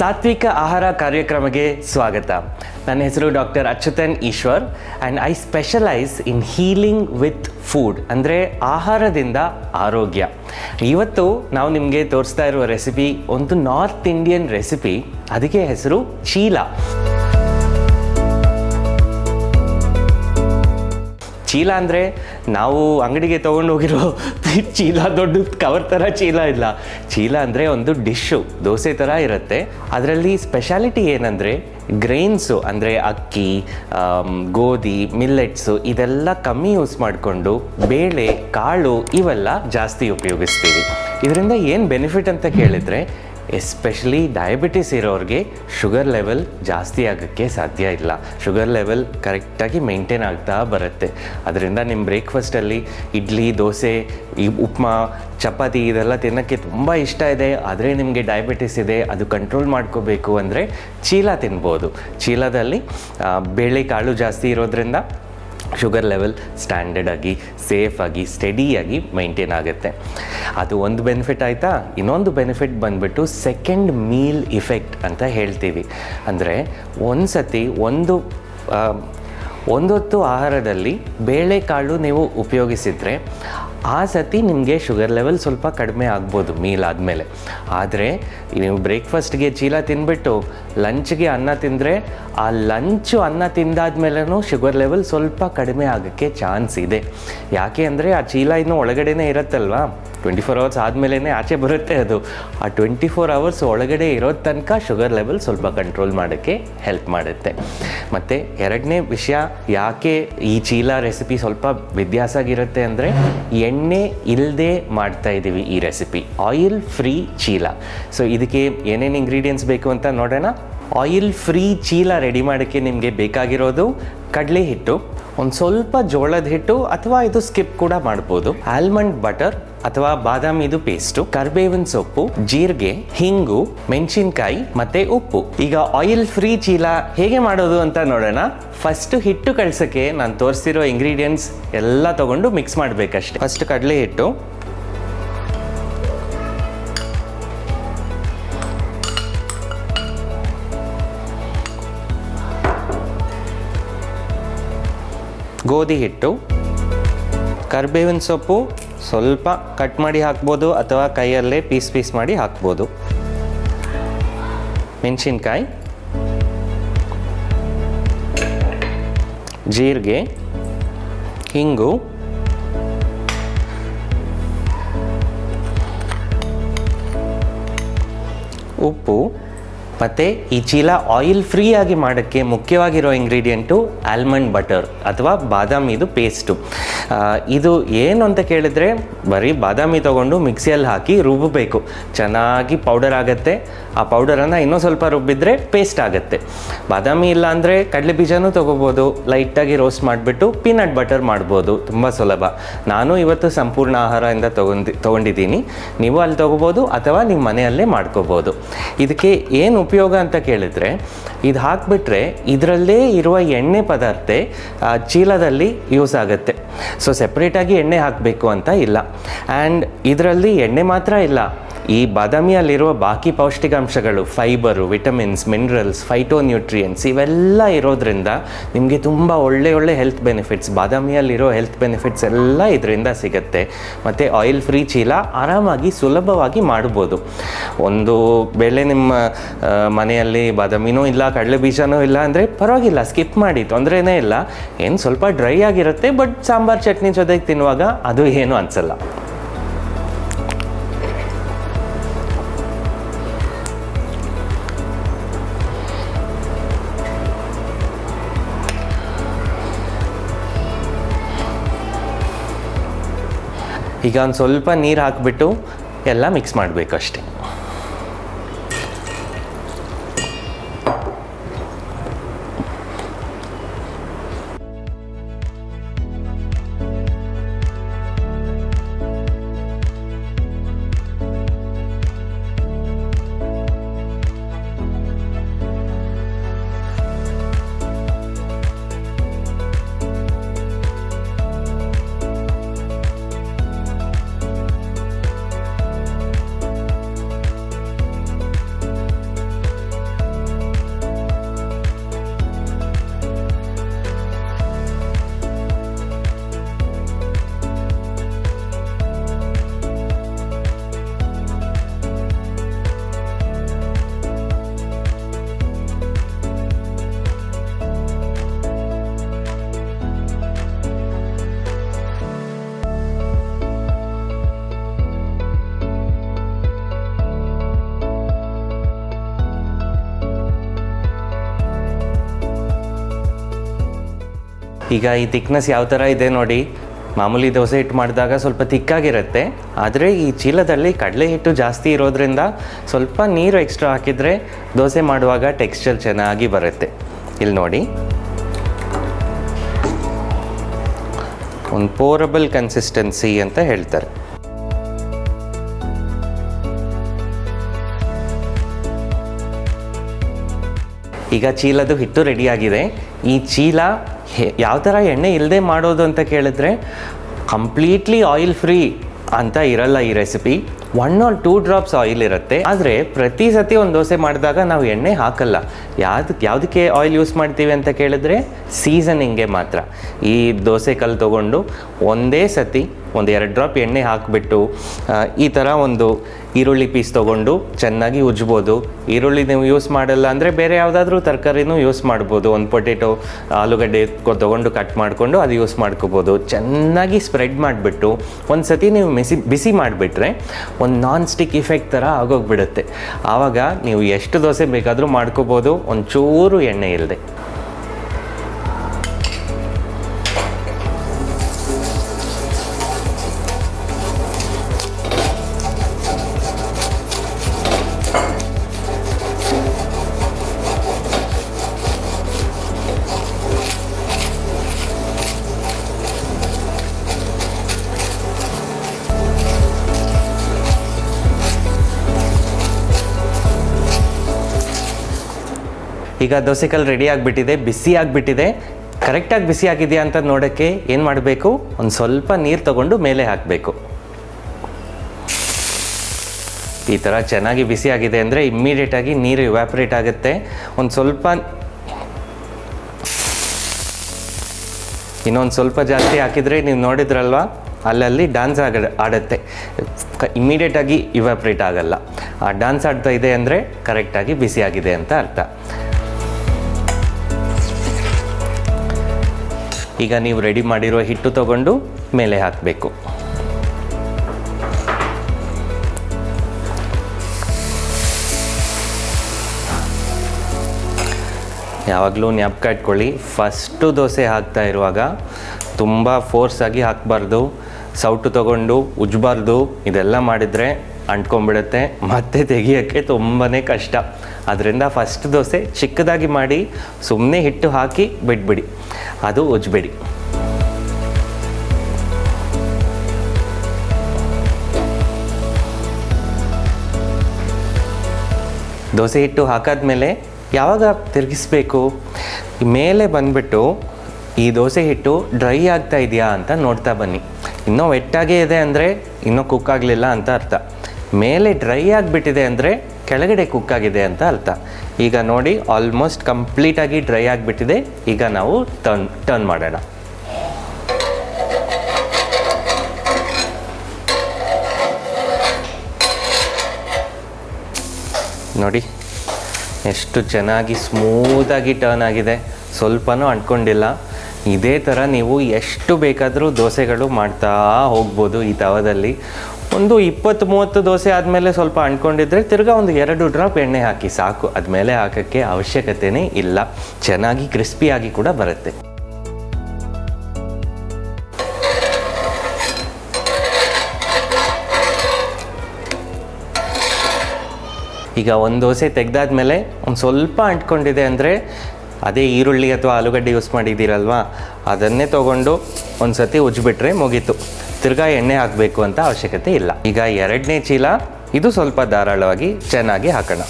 ಸಾತ್ವಿಕ ಆಹಾರ ಕಾರ್ಯಕ್ರಮಕ್ಕೆ ಸ್ವಾಗತ. ನನ್ನ ಹೆಸರು doctor Achyuthan Eshwar and I specialise in healing with food ಅಂದರೆ ಆಹಾರದಿಂದ ಆರೋಗ್ಯ. ಇವತ್ತು ನಾವು ನಿಮಗೆ ತೋರಿಸ್ತಾ ಇರುವ ರೆಸಿಪಿ ಒಂದು ನಾರ್ತ್ ಇಂಡಿಯನ್ ರೆಸಿಪಿ ಅದಕ್ಕೆ ಹೆಸರು ಚೀಲ. ಚೀಲ ಅಂದರೆ ನಾವು ಅಂಗಡಿಗೆ ತೊಗೊಂಡು ಹೋಗಿರೋ ಚೀಲ ದೊಡ್ಡ ಕವರ್ ಥರ ಚೀಲ ಇಲ್ಲ. ಚೀಲ ಅಂದರೆ ಒಂದು ಡಿಶ್ಶು ದೋಸೆ ಥರ ಇರುತ್ತೆ. ಅದರಲ್ಲಿ ಸ್ಪೆಷಾಲಿಟಿ ಏನಂದರೆ ಗ್ರೈನ್ಸು ಅಂದರೆ ಅಕ್ಕಿ ಗೋಧಿ ಮಿಲ್ಲೆಟ್ಸು ಇದೆಲ್ಲ ಕಮ್ಮಿ ಯೂಸ್ ಮಾಡಿಕೊಂಡು ಬೇಳೆ, ಕಾಳು ಇವೆಲ್ಲ ಜಾಸ್ತಿ ಉಪಯೋಗಿಸ್ತೀವಿ. ಇದರಿಂದ ಏನು ಬೆನಿಫಿಟ್ ಅಂತ ಕೇಳಿದರೆ ಎಸ್ಪೆಷಲಿ ಡಯಾಬಿಟಿಸ್ ಇರೋರಿಗೆ ಶುಗರ್ ಲೆವೆಲ್ ಜಾಸ್ತಿ ಆಗೋಕ್ಕೆ ಸಾಧ್ಯ ಇಲ್ಲ. ಶುಗರ್ ಲೆವೆಲ್ ಕರೆಕ್ಟಾಗಿ ಮೇಂಟೈನ್ ಆಗ್ತಾ ಬರುತ್ತೆ. ಅದರಿಂದ ನಿಮ್ಮ ಬ್ರೇಕ್ಫಾಸ್ಟಲ್ಲಿ ಇಡ್ಲಿ, ದೋಸೆ, ಈ ಉಪ್ಮಾ, ಚಪಾತಿ ಇದೆಲ್ಲ ತಿನ್ನೋಕ್ಕೆ ತುಂಬ ಇಷ್ಟ ಇದೆ. ಆದರೆ ನಿಮಗೆ ಡಯಾಬಿಟಿಸ್ ಇದೆ, ಅದು ಕಂಟ್ರೋಲ್ ಮಾಡ್ಕೋಬೇಕು ಅಂದರೆ ಚೀಲ ತಿನ್ಬೋದು. ಚೀಲದಲ್ಲಿ ಬೇಳೆ ಕಾಳು ಜಾಸ್ತಿ ಇರೋದ್ರಿಂದ ಶುಗರ್ ಲೆವೆಲ್ ಸ್ಟ್ಯಾಂಡರ್ಡ್ ಆಗಿ, ಸೇಫ್ ಆಗಿ ಸ್ಟಡಿಯಾಗಿ ಮೈಂಟೈನ್ ಆಗುತ್ತೆ. ಅದು ಒಂದು ಬೆನಿಫಿಟ್ ಆಯಿತಾ? ಇನ್ನೊಂದು ಬೆನಿಫಿಟ್ ಬಂದ್ಬಿಟ್ಟು ಸೆಕೆಂಡ್ ಮೀಲ್ ಇಫೆಕ್ಟ್ ಅಂತ ಹೇಳ್ತೀವಿ. ಅಂದರೆ ಒಂದು ಸತಿ ಒಂದು ಒಂದೊತ್ತು ಆಹಾರದಲ್ಲಿ ಬೇಳೆಕಾಳು ನೀವು ಉಪಯೋಗಿಸಿದರೆ ಆ ಸತಿ ನಿಮಗೆ ಶುಗರ್ ಲೆವೆಲ್ ಸ್ವಲ್ಪ ಕಡಿಮೆ ಆಗ್ಬೋದು ಮೀಲ್ ಆದಮೇಲೆ. ಆದರೆ ನೀವು ಬ್ರೇಕ್ಫಾಸ್ಟ್ಗೆ ಚೀಲ ತಿಂದ್ಬಿಟ್ಟು ಲಂಚ್ಗೆ ಅನ್ನ ತಿಂದರೆ ಆ ಲಂಚು ಅನ್ನ ತಿಂದಾದ್ಮೇಲೂ ಶುಗರ್ ಲೆವೆಲ್ ಸ್ವಲ್ಪ ಕಡಿಮೆ ಆಗೋಕ್ಕೆ ಚಾನ್ಸ್ ಇದೆ. ಯಾಕೆ ಅಂದರೆ ಆ ಚೀಲ ಇನ್ನೂ ಒಳಗಡೆನೇ ಇರುತ್ತಲ್ವಾ? ಟ್ವೆಂಟಿ ಫೋರ್ ಅವರ್ಸ್ ಆದಮೇಲೆ ಆಚೆ ಬರುತ್ತೆ ಅದು. ಆ ಟ್ವೆಂಟಿ ಫೋರ್ ಅವರ್ಸ್ ಒಳಗಡೆ ಇರೋ ತನಕ ಶುಗರ್ ಲೆವೆಲ್ ಸ್ವಲ್ಪ ಕಂಟ್ರೋಲ್ ಮಾಡೋಕ್ಕೆ ಹೆಲ್ಪ್ ಮಾಡುತ್ತೆ. ಮತ್ತು ಎರಡನೇ ವಿಷಯ, ಯಾಕೆ ಈ ಚೀಲ ರೆಸಿಪಿ ಸ್ವಲ್ಪ ವ್ಯತ್ಯಾಸ ಆಗಿರುತ್ತೆ ಅಂದರೆ ಎಣ್ಣೆ ಇಲ್ಲದೆ ಮಾಡ್ತಾ ಇದ್ದೀವಿ ಈ recipe oil free cheela. So ಇದಕ್ಕೆ ಏನೇನು ಇಂಗ್ರೀಡಿಯೆಂಟ್ಸ್ ಬೇಕು ಅಂತ ನೋಡೋಣ? ಆಯಿಲ್ ಫ್ರೀ ಚೀಲ ರೆಡಿ ಮಾಡೋಕ್ಕೆ ನಿಮಗೆ ಬೇಕಾಗಿರೋದು ಕಡಲೆ ಹಿಟ್ಟು ಒಂದು ಸ್ವಲ್ಪ ಜೋಳದ ಹಿಟ್ಟು ಅಥವಾ ಇದು ಸ್ಕಿಪ್ ಕೂಡ ಮಾಡ್ಬೋದು. ಆಲ್ಮಂಡ್ ಬಟರ್ ಅಥವಾ ಬಾದಾಮಿದು ಪೇಸ್ಟು, ಕರ್ಬೇವಿನ ಸೊಪ್ಪು, ಜೀರಿಗೆ, ಹಿಂಗು, ಮೆಣಸಿನಕಾಯಿ ಮತ್ತೆ ಉಪ್ಪು. ಈಗ ಆಯಿಲ್ ಫ್ರೀ ಚೀಲ ಹೇಗೆ ಮಾಡೋದು ಅಂತ ನೋಡೋಣ. ಫಸ್ಟ್ ಹಿಟ್ಟು ಕಳ್ಸೋಕ್ಕೆ ನಾನು ತೋರಿಸಿರೋ ಇಂಗ್ರೀಡಿಯೆಂಟ್ಸ್ ಎಲ್ಲ ತಗೊಂಡು ಮಿಕ್ಸ್ ಮಾಡಬೇಕಷ್ಟೆ. ಫಸ್ಟ್ ಕಡಲೆ ಹಿಟ್ಟು ಗೋಧಿ ಹಿಟ್ಟು, ಕರ್ಬೇವಿನ ಸೊಪ್ಪು ಸ್ವಲ್ಪ ಕಟ್ ಮಾಡಿ ಹಾಕ್ಬೋದು ಅಥವಾ ಕೈಯಲ್ಲೇ ಪೀಸ್ ಪೀಸ್ ಮಾಡಿ ಹಾಕ್ಬೋದು. ಮೆಣಸಿನ್ಕಾಯಿ, ಜೀರಿಗೆ ಹಿಂಗು ಉಪ್ಪು. ಮತ್ತು ಈ ಚೀಲ ಆಯಿಲ್ ಫ್ರೀ ಆಗಿ ಮಾಡೋಕ್ಕೆ ಮುಖ್ಯವಾಗಿರೋ ಇಂಗ್ರೀಡಿಯೆಂಟು ಆಲ್ಮಂಡ್ ಬಟರ್ ಅಥವಾ ಬಾದಾಮಿದು ಪೇಸ್ಟು ಇದು ಏನು ಅಂತ ಕೇಳಿದರೆ ಬರೀ ಬಾದಾಮಿ ತೊಗೊಂಡು ಮಿಕ್ಸಿಯಲ್ಲಿ ಹಾಕಿ ರುಬ್ಬಬೇಕು. ಚೆನ್ನಾಗಿ ಪೌಡರ್ ಆಗುತ್ತೆ. ಆ ಪೌಡರನ್ನು ಇನ್ನೂ ಸ್ವಲ್ಪ ರುಬ್ಬಿದ್ರೆ ಪೇಸ್ಟ್ ಆಗುತ್ತೆ. ಬಾದಾಮಿ ಇಲ್ಲ ಅಂದರೆ ಕಡಲೆ ಬೀಜನೂ ತೊಗೋಬೋದು. ಲೈಟಾಗಿ ರೋಸ್ಟ್ ಮಾಡಿಬಿಟ್ಟು ಪೀನಟ್ ಬಟರ್ ಮಾಡ್ಬೋದು. ತುಂಬ ಸುಲಭ. ನಾನು ಇವತ್ತು ಸಂಪೂರ್ಣ ಆಹಾರದಿಂದ ತೊಗೊಂಡು, ತೊಗೊಂಡಿದ್ದೀನಿ. ನೀವು ಅಲ್ಲಿ ತೊಗೋಬೋದು ಅಥವಾ ನಿಮ್ಮ ಮನೆಯಲ್ಲೇ ಮಾಡ್ಕೋಬೋದು. ಇದಕ್ಕೆ ಏನು ಉಪಯೋಗ ಅಂತ ಕೇಳಿದರೆ, ಇದು ಹಾಕಿಬಿಟ್ರೆ ಇದರಲ್ಲೇ ಇರುವ ಎಣ್ಣೆ ಪದಾರ್ಥ ಚೀಲದಲ್ಲಿ ಯೂಸ್ ಆಗುತ್ತೆ. ಸೊ ಸೆಪ್ರೇಟಾಗಿ ಎಣ್ಣೆ ಹಾಕಬೇಕು ಅಂತ ಇಲ್ಲ. ಆ್ಯಂಡ್ ಇದರಲ್ಲಿ ಎಣ್ಣೆ ಮಾತ್ರ ಇಲ್ಲ. ಈ ಬಾದಾಮಿಯಲ್ಲಿರುವ ಬಾಕಿ ಪೌಷ್ಟಿಕಾಂಶಗಳು ಫೈಬರು ವಿಟಮಿನ್ಸ್ ಮಿನರಲ್ಸ್ ಫೈಟೋನ್ಯೂಟ್ರಿಯೆಂಟ್ಸ್ ಇವೆಲ್ಲ ಇರೋದ್ರಿಂದ ನಿಮಗೆ ತುಂಬ ಒಳ್ಳೆ ಒಳ್ಳೆ ಹೆಲ್ತ್ ಬೆನಿಫಿಟ್ಸ್ ಬಾದಾಮಿಯಲ್ಲಿರೋ ಹೆಲ್ತ್ ಬೆನಿಫಿಟ್ಸ್ ಎಲ್ಲ ಇದರಿಂದ ಸಿಗುತ್ತೆ. ಮತ್ತು ಆಯಿಲ್ ಫ್ರೀ ಚೀಲ ಆರಾಮಾಗಿ ಸುಲಭವಾಗಿ ಮಾಡ್ಬೋದು. ಒಂದು ಬೇಳೆ ನಿಮ್ಮ ಮನೆಯಲ್ಲಿ ಬಾದಾಮಿನೂ ಇಲ್ಲ, ಕಡಲೆ ಬೀಜನೂ ಇಲ್ಲ ಅಂದರೆ ಪರವಾಗಿಲ್ಲ ಸ್ಕಿಪ್ ಮಾಡಿ ತೊಂದರೆನೇ ಇಲ್ಲ. ಏನು ಸ್ವಲ್ಪ ಡ್ರೈ ಆಗಿರುತ್ತೆ ಬಟ್ ಸಾಂಬಾರ್ ಚಟ್ನಿ ಜೊತೆಗೆ ತಿನ್ನುವಾಗ ಅದು ಏನು ಅನಿಸಲ್ಲ. ಈಗ ಒಂದು ಸ್ವಲ್ಪ ನೀರು ಹಾಕಿಬಿಟ್ಟು ಎಲ್ಲ ಮಿಕ್ಸ್ ಮಾಡಬೇಕು ಅಷ್ಟೇ ಈಗ ಈ ತಿಕ್ನೆಸ್ ಯಾವ ಥರ ಇದೆ ನೋಡಿ, ಮಾಮೂಲಿ ದೋಸೆ ಹಿಟ್ಟು ಮಾಡಿದಾಗ ಸ್ವಲ್ಪ ತಿಕ್ಕಾಗಿರುತ್ತೆ. ಆದರೆ ಈ ಚೀಲದಲ್ಲಿ ಕಡಲೆ ಹಿಟ್ಟು ಜಾಸ್ತಿ ಇರೋದ್ರಿಂದ ಸ್ವಲ್ಪ ನೀರು ಎಕ್ಸ್ಟ್ರಾ ಹಾಕಿದರೆ ದೋಸೆ ಮಾಡುವಾಗ ಟೆಕ್ಸ್ಚರ್ ಚೆನ್ನಾಗಿ ಬರುತ್ತೆ. ಇಲ್ಲಿ ನೋಡಿ. ಒಂದು ಪೋರಬಲ್ ಕನ್ಸಿಸ್ಟೆನ್ಸಿ ಅಂತ ಹೇಳ್ತಾರೆ. ಈಗ ಚೀಲದು ಹಿಟ್ಟು ರೆಡಿಯಾಗಿದೆ ಈ ಚೀಲ ಯಾವ ಥರ ಎಣ್ಣೆ ಇಲ್ಲದೆ ಮಾಡೋದು ಅಂತ ಕೇಳಿದ್ರೆ ಕಂಪ್ಲೀಟ್ಲಿ ಆಯಿಲ್ ಫ್ರೀ ಅಂತ ಇರಲ್ಲ ಈ recipe one or two drops oil ಇರುತ್ತೆ. ಆದರೆ ಪ್ರತಿ ಸತಿ ಒಂದು ದೋಸೆ ಮಾಡಿದಾಗ ನಾವು ಎಣ್ಣೆ ಹಾಕಲ್ಲ. ಯಾವ್ದಕ್ಕೆ ಯಾವುದಕ್ಕೆ ಆಯಿಲ್ ಯೂಸ್ ಮಾಡ್ತೀವಿ ಅಂತ ಕೇಳಿದ್ರೆ ಸೀಸನಿಂಗ್ಗೆ ಮಾತ್ರ. ಈ ದೋಸೆ ಕಲ್ಲು ತೊಗೊಂಡು ಒಂದೇ ಸತಿ ಒಂದು ಎರಡು ಡ್ರಾಪ್ ಎಣ್ಣೆ ಹಾಕಿಬಿಟ್ಟು ಈ ಥರ ಒಂದು ಈರುಳ್ಳಿ ಪೀಸ್ ತೊಗೊಂಡು ಚೆನ್ನಾಗಿ ಉಜ್ಬೋದು. ಈರುಳ್ಳಿ ನೀವು ಯೂಸ್ ಮಾಡಲ್ಲ ಅಂದರೆ ಬೇರೆ ಯಾವುದಾದ್ರೂ ತರಕಾರಿನೂ ಯೂಸ್ ಮಾಡ್ಬೋದು. ಒಂದು ಪೊಟೆಟೊ ಆಲೂಗಡ್ಡೆ ತೊಗೊಂಡು ಕಟ್ ಮಾಡಿಕೊಂಡು ಅದು ಯೂಸ್ ಮಾಡ್ಕೋಬೋದು. ಚೆನ್ನಾಗಿ ಸ್ಪ್ರೆಡ್ ಮಾಡಿಬಿಟ್ಟು ಒಂದು ಸತಿ ನೀವು ಮಿಸಿ ಬಿಸಿ ಮಾಡಿಬಿಟ್ರೆ ಒಂದು ನಾನ್ ಸ್ಟಿಕ್ ಇಫೆಕ್ಟ್ ಥರ ಆಗೋಗ್ಬಿಡುತ್ತೆ. ಆವಾಗ ನೀವು ಎಷ್ಟು ದೋಸೆ ಬೇಕಾದರೂ ಮಾಡ್ಕೋಬೋದು. ಒಂಚೂರು ಎಣ್ಣೆ ಇಲ್ಲದೆ ಈಗ ದೋಸೆಕಲ್ ರೆಡಿ ಆಗಿಬಿಟ್ಟಿದೆ ಬಿಸಿ ಆಗಿಬಿಟ್ಟಿದೆ. ಕರೆಕ್ಟಾಗಿ ಬಿಸಿ ಆಗಿದೆಯಾ ಅಂತ ನೋಡೋಕ್ಕೆ ಏನು ಮಾಡಬೇಕು? ಒಂದು ಸ್ವಲ್ಪ ನೀರು ತಗೊಂಡು ಮೇಲೆ ಹಾಕಬೇಕು. ಈ ಥರ ಚೆನ್ನಾಗಿ ಬಿಸಿ ಆಗಿದೆ ಅಂದರೆ ಇಮ್ಮಿಡಿಯೇಟಾಗಿ ನೀರು ಇವ್ಯಾಪ್ರೇಟ್ ಆಗುತ್ತೆ. ಒಂದು ಸ್ವಲ್ಪ ಇನ್ನೊಂದು ಸ್ವಲ್ಪ ಜಾಸ್ತಿ ಹಾಕಿದರೆ ನೀವು ನೋಡಿದ್ರಲ್ವಾ? ಅಲ್ಲಲ್ಲಿ ಡ್ಯಾನ್ಸ್ ಆಗ ಆಡುತ್ತೆ. ಇಮ್ಮಿಡಿಯೇಟಾಗಿ ಇವ್ಯಾಪ್ರೇಟ್ ಆಗಲ್ಲ. ಆ ಡಾನ್ಸ್ ಆಡ್ತಾ ಇದೆ ಅಂದರೆ ಕರೆಕ್ಟಾಗಿ ಬಿಸಿ ಆಗಿದೆ ಅಂತ ಅರ್ಥ. ಈಗ ನೀವು ರೆಡಿ ಮಾಡಿರೋ ಹಿಟ್ಟು ತಗೊಂಡು ಮೇಲೆ ಹಾಕಬೇಕು. ಯಾವಾಗಲೂ ಜ್ಞಾಪಕ ಇಟ್ಕೊಳ್ಳಿ ಫಸ್ಟು ದೋಸೆ ಹಾಕ್ತಾ ಇರುವಾಗ ತುಂಬ ಫೋರ್ಸಾಗಿ ಹಾಕಬಾರ್ದು. ಸೌಟು ತಗೊಂಡು ಉಜ್ಜಬಾರ್ದು ಇದೆಲ್ಲ ಮಾಡಿದರೆ ಅಂಟ್ಕೊಂಡ್ಬಿಡುತ್ತೆ. ಮತ್ತೆ ತೆಗಿಯೋಕ್ಕೆ ತುಂಬಾ ಕಷ್ಟ. ಅದರಿಂದ ಫಸ್ಟ್ ದೋಸೆ ಚಿಕ್ಕದಾಗಿ ಮಾಡಿ ಸುಮ್ಮನೆ ಹಿಟ್ಟು ಹಾಕಿ ಬಿಟ್ಬಿಡಿ. ಅದು ಉಜ್ಬೇಡಿ. ದೋಸೆ ಹಿಟ್ಟು ಹಾಕಾದ್ಮೇಲೆ ಯಾವಾಗ ತಿರುಗಿಸ್ಬೇಕು? ಮೇಲೆ ಬಂದ್ಬಿಟ್ಟು ಈ ದೋಸೆ ಹಿಟ್ಟು ಡ್ರೈ ಆಗ್ತಾ ಇದೆಯಾ ಅಂತ ನೋಡ್ತಾ ಬನ್ನಿ. ಇನ್ನೂ ವೆಟ್ಟಾಗೇ ಇದೆ ಅಂದರೆ ಇನ್ನೂ ಕುಕ್ ಆಗಲಿಲ್ಲ ಅಂತ ಅರ್ಥ. ಮೇಲೆ ಡ್ರೈ ಆಗಿಬಿಟ್ಟಿದೆ ಅಂದರೆ ಕೆಳಗಡೆ ಕುಕ್ ಆಗಿದೆ ಅಂತ ಅರ್ಥ. ಈಗ ನೋಡಿ ಆಲ್ಮೋಸ್ಟ್ ಕಂಪ್ಲೀಟಾಗಿ ಡ್ರೈ ಆಗಿಬಿಟ್ಟಿದೆ. ಈಗ ನಾವು ಟರ್ನ್ ಟರ್ನ್ ಮಾಡೋಣ. ನೋಡಿ, ಎಷ್ಟು ಚೆನ್ನಾಗಿ ಸ್ಮೂತಾಗಿ ಟರ್ನ್ ಆಗಿದೆ. ಸ್ವಲ್ಪನೂ ಅಂಟ್ಕೊಂಡಿಲ್ಲ. ಇದೇ ಥರ ನೀವು ಎಷ್ಟು ಬೇಕಾದರೂ ದೋಸೆಗಳು ಮಾಡ್ತಾ ಹೋಗ್ಬೋದು ಈ ತವದಲ್ಲಿ. ಒಂದು ಇಪ್ಪತ್ತು ಮೂವತ್ತು ದೋಸೆ ಆದಮೇಲೆ ಸ್ವಲ್ಪ ಅಂಟ್ಕೊಂಡಿದ್ರೆ ತಿರ್ಗಾ ಒಂದು ಎರಡು ಡ್ರಾಪ್ ಎಣ್ಣೆ ಹಾಕಿ ಸಾಕು. ಅದ್ಮೇಲೆ ಹಾಕೋಕ್ಕೆ ಅವಶ್ಯಕತೆನೇ ಇಲ್ಲ. ಚೆನ್ನಾಗಿ ಕ್ರಿಸ್ಪಿಯಾಗಿ ಕೂಡ ಬರುತ್ತೆ. ಈಗ ಒಂದು ದೋಸೆ ತೆಗೆದಾದ್ಮೇಲೆ ಒಂದು ಸ್ವಲ್ಪ ಅಂಟ್ಕೊಂಡಿದೆ ಅಂದರೆ ಅದೇ ಈರುಳ್ಳಿ ಅಥವಾ ಆಲೂಗಡ್ಡೆ ಯೂಸ್ ಮಾಡಿದ್ದೀರಲ್ವಾ? ಅದನ್ನೇ ತೊಗೊಂಡು ಒಂದು ಸತಿ ಉಜ್ಜಿಬಿಟ್ರೆ ಮುಗೀತು. ತಿರ್ಗಾ ಎಣ್ಣೆ ಹಾಕಬೇಕು ಅಂತ ಅವಶ್ಯಕತೆ ಇಲ್ಲ. ಈಗ ಎರಡನೇ ಚೀಲ, ಇದು ಸ್ವಲ್ಪ ಧಾರಾಳವಾಗಿ ಚೆನ್ನಾಗಿ ಹಾಕೋಣ.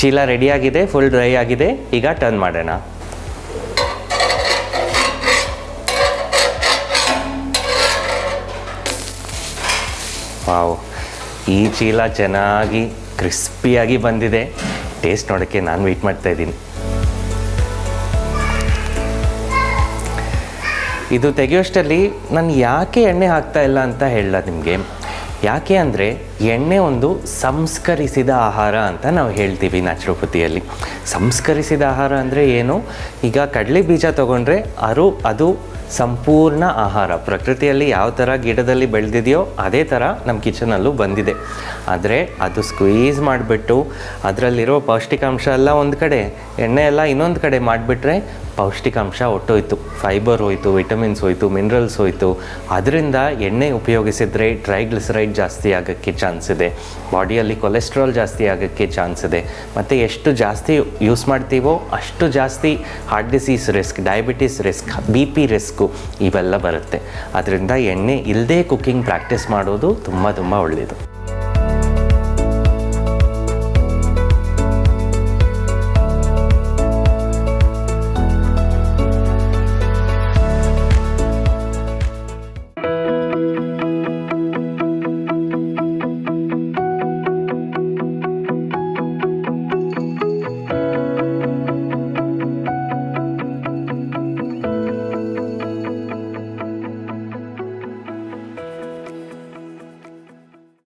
ಚೀಲ ರೆಡಿಯಾಗಿದೆ ಫುಲ್ ಡ್ರೈ ಆಗಿದೆ, ಈಗ ಟರ್ನ್ ಮಾಡೋಣ. ವಾವ್ ಈ ಚೀಲ ಚೆನ್ನಾಗಿ, ಕ್ರಿಸ್ಪಿಯಾಗಿ ಬಂದಿದೆ. ಟೇಸ್ಟ್ ನೋಡೋಕ್ಕೆ ನಾನು ವೆಯ್ಟ್ ಮಾಡ್ತಾ ಇದ್ದೀನಿ. ಇದು ತೆಗೆಯೋಷ್ಟರಲ್ಲಿ ನಾನು ಯಾಕೆ ಎಣ್ಣೆ ಹಾಕ್ತಾ ಇಲ್ಲ ಅಂತ ಹೇಳಲ್ಲ ನಿಮಗೆ? ಯಾಕೆ ಅಂದರೆ ಎಣ್ಣೆ ಒಂದು ಸಂಸ್ಕರಿಸಿದ ಆಹಾರ ಅಂತ ನಾವು ಹೇಳ್ತೀವಿ ನ್ಯಾಚುರೋಪತಿಯಲ್ಲಿ ಸಂಸ್ಕರಿಸಿದ ಆಹಾರ ಅಂದರೆ ಏನು? ಈಗ ಕಡಲೆ ಬೀಜ ತೊಗೊಂಡ್ರೆ ಅರು ಅದು ಸಂಪೂರ್ಣ ಆಹಾರ. ಪ್ರಕೃತಿಯಲ್ಲಿ ಯಾವ ಥರ ಗಿಡದಲ್ಲಿ ಬೆಳೆದಿದೆಯೋ ಅದೇ ಥರ ನಮ್ಮ ಕಿಚನಲ್ಲೂ ಬಂದಿದೆ. ಆದರೆ ಅದು ಸ್ಕ್ವೀಸ್ ಮಾಡಿಬಿಟ್ಟು ಅದರಲ್ಲಿರೋ ಪೌಷ್ಟಿಕಾಂಶ ಎಲ್ಲ ಒಂದು ಕಡೆ, ಎಣ್ಣೆ ಎಲ್ಲ ಇನ್ನೊಂದು ಕಡೆ ಮಾಡಿಬಿಟ್ರೆ ಪೌಷ್ಟಿಕಾಂಶ ಒಟ್ಟೋಯ್ತು. ಫೈಬರ್ ಹೋಯ್ತು ವಿಟಮಿನ್ಸ್ ಹೋಯ್ತು ಮಿನರಲ್ಸ್ ಹೋಯ್ತು. ಅದರಿಂದ ಎಣ್ಣೆ ಉಪಯೋಗಿಸಿದ್ರೆ ಟ್ರೈಗ್ಲಿಸರೈಡ್ ಜಾಸ್ತಿ ಆಗೋಕ್ಕೆ ಚಾನ್ಸ್ ಇದೆ. ಬಾಡಿಯಲ್ಲಿ ಕೊಲೆಸ್ಟ್ರಾಲ್ ಜಾಸ್ತಿ ಆಗೋಕ್ಕೆ ಚಾನ್ಸ್ ಇದೆ. ಮತ್ತು ಎಷ್ಟು ಜಾಸ್ತಿ ಯೂಸ್ ಮಾಡ್ತೀವೋ ಅಷ್ಟು ಜಾಸ್ತಿ heart disease risk diabetes risk B P risk ಇವೆಲ್ಲ ಬರುತ್ತೆ. ಅದರಿಂದ ಎಣ್ಣೆ ಇಲ್ಲದೇ ಕುಕ್ಕಿಂಗ್ ಪ್ರಾಕ್ಟೀಸ್ ಮಾಡೋದು ತುಂಬ ತುಂಬ ಒಳ್ಳೆಯದು